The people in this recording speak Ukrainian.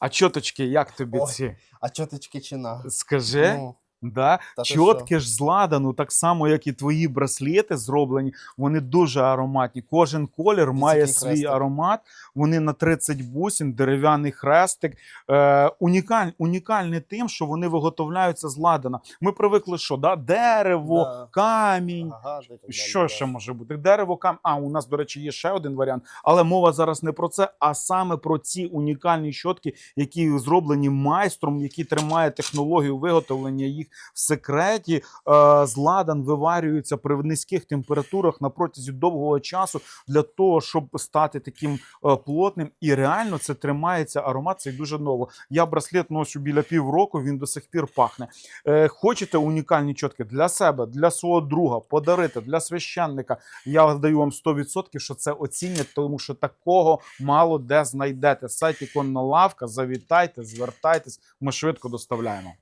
А чоточки, як тобі Ой. ці? А чоточки чина. Скажи. Ну, Да? Чотки ж з ладану, так само, як і твої браслети зроблені, вони дуже ароматні. Кожен колір має свій хрестик. аромат. Вони на 30 бусин, дерев'яний хрестик. Е, унікаль, унікальні тим, що вони виготовляються з ладана. Ми привикли, що да? дерево, Да. камінь. ага, так далі, Що да. ще може бути? Дерево, кам. А, у нас, до речі, є ще один варіант, але мова зараз не про це, а саме про ці унікальні щотки, які зроблені майстром, які тримає технологію виготовлення їх в секреті. Е, з ладан виварюються при низьких температурах на протязі довгого часу для того, щоб стати таким е, плотним. І реально це тримається аромат. Це дуже ново. Я браслет ношу біля півроку, він до сих пір пахне. Е, хочете унікальні чотки для себе, для свого друга, подарити для священника. Я даю вам 100%, що це оцінять, тому що такого мало де знайдете. Сайт іконна лавка. Завітайте, звертайтесь. Ми швидко доставляємо.